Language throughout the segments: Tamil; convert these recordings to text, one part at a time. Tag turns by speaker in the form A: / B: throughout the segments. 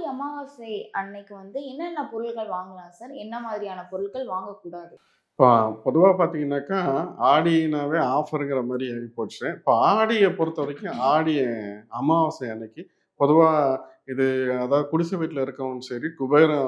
A: ஆடி அமாவாசை அன்னைக்கு வந்து என்னென்ன பொருட்கள் வாங்கலாம் சார்? என்ன மாதிரியான பொருட்கள் வாங்கக்கூடாது?
B: இப்போ பொதுவாக பார்த்தீங்கன்னாக்கா ஆடினாவே ஆஃபருங்கிற மாதிரி ஆகி போச்சு. இப்போ ஆடியை பொறுத்த வரைக்கும் ஆடி அமாவாசை அன்னைக்கு பொதுவாக இது அதாவது குடிசை வீட்டில் இருக்கவனும் சரி குபேரனா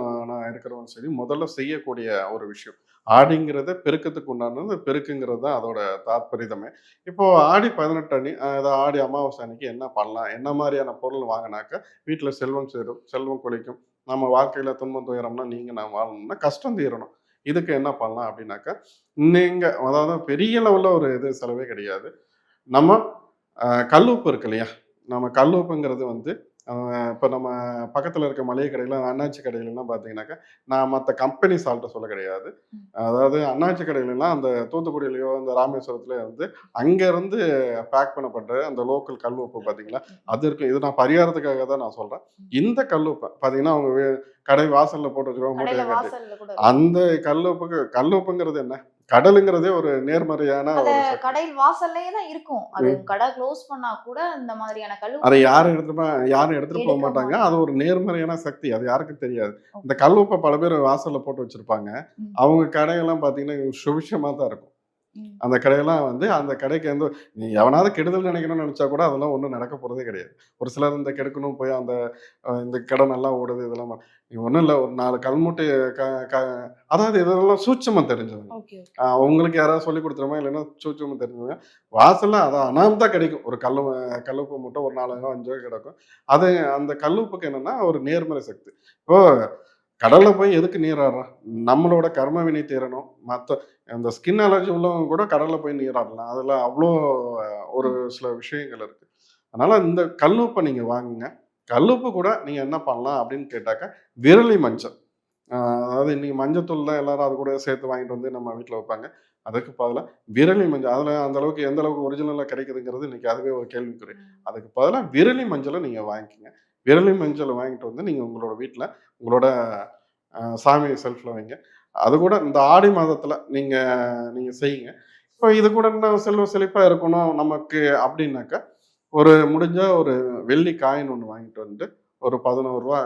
B: இருக்கிறவனும் சரி முதல்ல செய்யக்கூடிய ஒரு விஷயம். ஆடிங்கிறத பெருக்கத்துக்கு உண்டானது பெருக்குங்கிறது தான் அதோட தாற்பரிதமே இப்போ ஆடி பதினெட்டு அணி அதாவது ஆடி அமாவாசை அன்னைக்கு என்ன பண்ணலாம்? என்ன மாதிரியான பொருள் வாங்கினாக்கா வீட்டில் செல்வம் சேரும் செல்வம் கொளிக்கும். நம்ம வாழ்க்கையில் துன்பம் துயரம்னா நீங்கள் நான் வாழணும்னா கஷ்டம் தீரணும். இதுக்கு என்ன பண்ணலாம் அப்படின்னாக்கா நீங்க அதாவது பெரிய லெவலில் ஒரு இது செலவே கிடையாது. நம்ம அஹ், கல்லுப்பு இருக்கு இல்லையா? நம்ம கல்லுப்புங்கிறது வந்து இப்போ நம்ம பக்கத்தில் இருக்க மளிகை கடையில அண்ணாச்சி கடையிலலாம் பார்த்தீங்கன்னாக்கா நான் மற்ற கம்பெனி சால்ட்டை சொல்ல கிடையாது. அதாவது அண்ணாச்சி கடையிலலாம் அந்த தூத்துக்குடியிலையோ இந்த ராமேஸ்வரத்துலேயோ வந்து அங்கேருந்து பேக் பண்ணப்பட்ட அந்த லோக்கல் கல் உப்பு பார்த்தீங்களா அது இருக்கும் இது நான் பரிகாரத்துக்காக தான் நான் சொல்கிறேன் இந்த கல் உப்பை பார்த்தீங்கன்னா அவங்க கடை வாசலில் போட்டு வச்சுருவாங்க
A: கடையில
B: மூட்டையை கட்டி.
A: வாசல்ல கூட.
B: அந்த கல்லுப்புக்கு கல்லுப்புங்கிறது என்ன? கடலுங்கிறதே ஒரு நேர்மறையான.
A: கடையில் வாசல்லையே தான் இருக்கும் அது கடை க்ளோஸ் பண்ணா கூட இந்த மாதிரியான கல்லு
B: அதை யாரும் எடுத்துட்டு யாரும் எடுத்துட்டு போக மாட்டாங்க. அது ஒரு நேர்மறையான சக்தி அது யாருக்கும் தெரியாது இந்த கல்லுப்பை பல பேர் வாசல்ல போட்டு வச்சிருப்பாங்க. அவங்க கடையெல்லாம் பார்த்தீங்கன்னா சுபிஷமா தான் இருக்கும். அந்த கடையெல்லாம் வந்து அந்த கடைக்கு வந்து நீ எவனாவது கெடுதல் நினைக்கணும்னு நினைச்சா கூட அதெல்லாம் ஒன்றும் நடக்க போறதே கிடையாது. ஒரு சிலர் இந்த கெடுக்கணும் போய் அந்த இந்த கடை நல்லா ஓடுது இதெல்லாம் நீ ஒன்றும் இல்லை ஒரு நாலு கல்முட்டை க க அதாவது இதெல்லாம் சூட்சமாக தெரிஞ்சவங்க. உங்களுக்கு யாராவது சொல்லி கொடுத்துருமா இல்லைன்னா சூச்சமாக தெரிஞ்சவங்க. வாசல்ல அதான் அனாமத்தா கிடைக்கும். ஒரு கல்லு கல்லுப்பு மூட்டை ஒரு நாலாயிரம் அஞ்சு கிடக்கும். அது அந்த கல்லுப்புக்கு என்னன்னா ஒரு நேர்மறை சக்தி. இப்போ கடல்ல போய் எதுக்கு நீராடுறோம் நம்மளோட கர்ம வினை தீரணும். மற்ற அந்த ஸ்கின் அலர்ஜி உள்ளவங்க கூட கடல்ல போய் நீராடலாம் அதில் அவ்வளோ ஒரு சில விஷயங்கள் இருக்கு. அதனால இந்த கல்லுப்பை நீங்க வாங்குங்க. கல்லுப்பு கூட நீங்க என்ன பண்ணலாம் அப்படின்னு கேட்டாக்கா விரலி மஞ்சள். அதாவது இன்னைக்கு மஞ்சத்தூள் தான் எல்லாரும் அது கூட சேர்த்து வாங்கிட்டு வந்து நம்ம வீட்டில் வைப்பாங்க. அதுக்கு பதிலாக விரலி மஞ்சள். அதில் அந்த அளவுக்கு எந்த அளவுக்கு ஒரிஜினலாக கிடைக்குதுங்கிறது இன்னைக்கு அதுவே ஒரு கேள்விக்குறி. அதுக்கு பதிலாக விரலி மஞ்சளை நீங்கள் வாங்கிக்கோங்க. விரலி மஞ்சளை வாங்கிட்டு வந்து நீங்கள் உங்களோட வீட்டில் உங்களோட சாமி செல்ஃபில் வைங்க. அது கூட இந்த ஆடி மாதத்தில் நீங்கள் நீங்கள் செய்யுங்க. இப்போ இது கூட இன்னும் செல்வ செழிப்பாக இருக்கணும் நமக்கு அப்படின்னாக்கா ஒரு முடிஞ்ச ஒரு வெள்ளி காயின் ஒன்று வாங்கிட்டு வந்துட்டு ஒரு பதினோரு ரூபா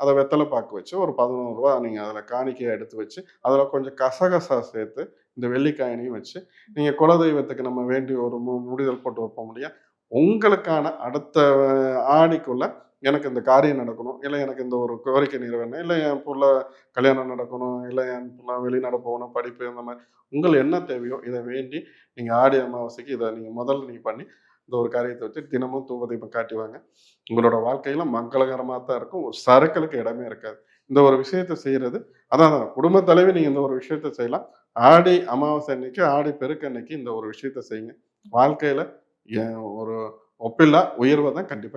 B: அதை வெத்தலை பாக்கு வச்சு ஒரு பதினோரு ரூபா நீங்கள் அதில் காணிக்கையை எடுத்து வச்சு அதில் கொஞ்சம் கசகசா சேர்த்து இந்த வெள்ளிக்காயினையும் வச்சு நீங்கள் குலதெய்வத்துக்கு நம்ம வேண்டி ஒரு முடிதல் போட்டு வைப்போம் முடியா உங்களுக்கான அடுத்த ஆணிக்குள்ள எனக்கு இந்த காரியம் நடக்கணும். இல்லை எனக்கு இந்த ஒரு கோரிக்கை நிறைவேறணும். இல்லை என் புள்ள கல்யாணம் நடக்கணும். இல்லை என் புள்ள வெளிநாடு போகணும் படிப்பு இந்த மாதிரி. உங்கள் என்ன தேவையோ இதை வேண்டி நீங்கள் ஆடி அமாவாசைக்கு இதை நீங்கள் முதல்ல நீங்கள் பண்ணி இந்த ஒரு காரியத்தை வச்சு தினமும் தூபதீபம் காட்டுவாங்க. உங்களோட வாழ்க்கையில் மங்களகரமாக தான் இருக்கும். ஒரு சரக்களுக்கு இடமே இருக்காது. இந்த ஒரு விஷயத்தை செய்கிறது அதான் குடும்ப தலைவி நீங்கள் இந்த ஒரு விஷயத்த செய்யலாம். ஆடி அமாவாசை அன்னைக்கு ஆடி பெருக்க அன்னைக்கு இந்த ஒரு விஷயத்த செய்யுங்க. வாழ்க்கையில் ஒரு ஒப்பில்லா உயர்வை தான் கண்டிப்பா